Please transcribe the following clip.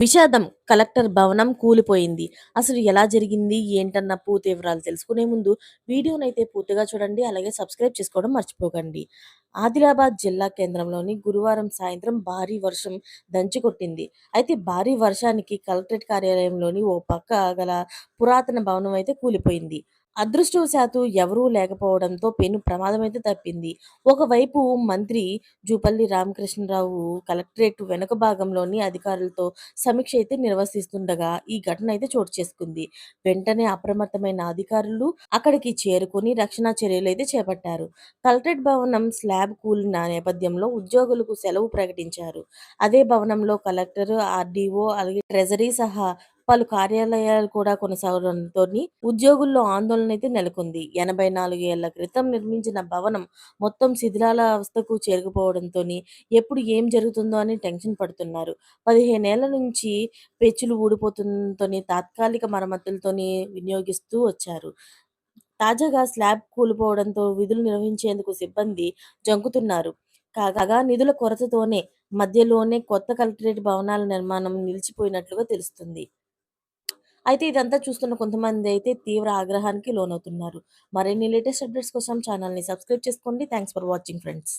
విషాదం కలెక్టర్ భవనం కూలిపోయింది. అసలు ఎలా జరిగింది? ఏంటన్న పూర్తి వివరాలు తెలుసుకునే ముందు వీడియోనైతే పూర్తిగా చూడండి. అలాగే సబ్స్క్రైబ్ చేసుకోవడం మర్చిపోకండి. ఆదిలాబాద్ జిల్లా కేంద్రంలోని గురువారం సాయంత్రం భారీ వర్షం దంచుకొట్టింది. అయితే భారీ వర్షానికి కలెక్టరేట్ కార్యాలయంలోని ఓ పక్క గల పురాతన భవనం అయితే కూలిపోయింది. అదృష్టవశాత్తు ఎవరూ లేకపోవడంతో పెను ప్రమాదం అయితే తప్పింది. ఒకవైపు మంత్రి జూపల్లి రామకృష్ణరావు కలెక్టరేట్ వెనుక భాగంలోని అధికారులతో సమీక్ష అయితే నిర్వహిస్తుండగా ఈ ఘటన అయితే చోటు చేసుకుంది. వెంటనే అప్రమత్తమైన అధికారులు అక్కడికి చేరుకుని రక్షణ చర్యలు అయితే చేపట్టారు. కలెక్టరేట్ భవనం స్లాబ్ కూలిన నేపథ్యంలో ఉద్యోగులకు సెలవు ప్రకటించారు. అదే భవనంలో కలెక్టర్ ఆర్డీఓ అలాగే ట్రెజరీ సహా పలు కార్యాలయాలు కూడా కొనసాగడంతో ఉద్యోగుల్లో ఆందోళన అయితే నెలకొంది. ఎనభై నాలుగు ఏళ్ళ క్రితం నిర్మించిన భవనం మొత్తం శిథిలాల అవస్థకు చేరుకుపోవడంతో ఎప్పుడు ఏం జరుగుతుందో అని టెన్షన్ పడుతున్నారు. పదిహేనేళ్ళ నుంచి పెచ్చులు ఊడిపోతుంతో తాత్కాలిక మరమ్మతులతోని వినియోగిస్తూ వచ్చారు. తాజాగా స్లాబ్ కూలిపోవడంతో విధులు నిర్వహించేందుకు సిబ్బంది జంకుతున్నారు. కాగా నిధుల కొరతతోనే మధ్యలోనే కొత్త కలెక్టరేట్ భవనాల నిర్మాణం నిలిచిపోయినట్లుగా తెలుస్తుంది. అయితే ఇదంతా చూస్తున్న కొంతమంది అయితే తీవ్ర ఆగ్రహానికి లోనవుతున్నారు. మరిన్ని లేటెస్ట్ అప్డేట్స్ కోసం ఛానల్ని సబ్స్క్రైబ్ చేసుకోండి. Thanks for watching friends.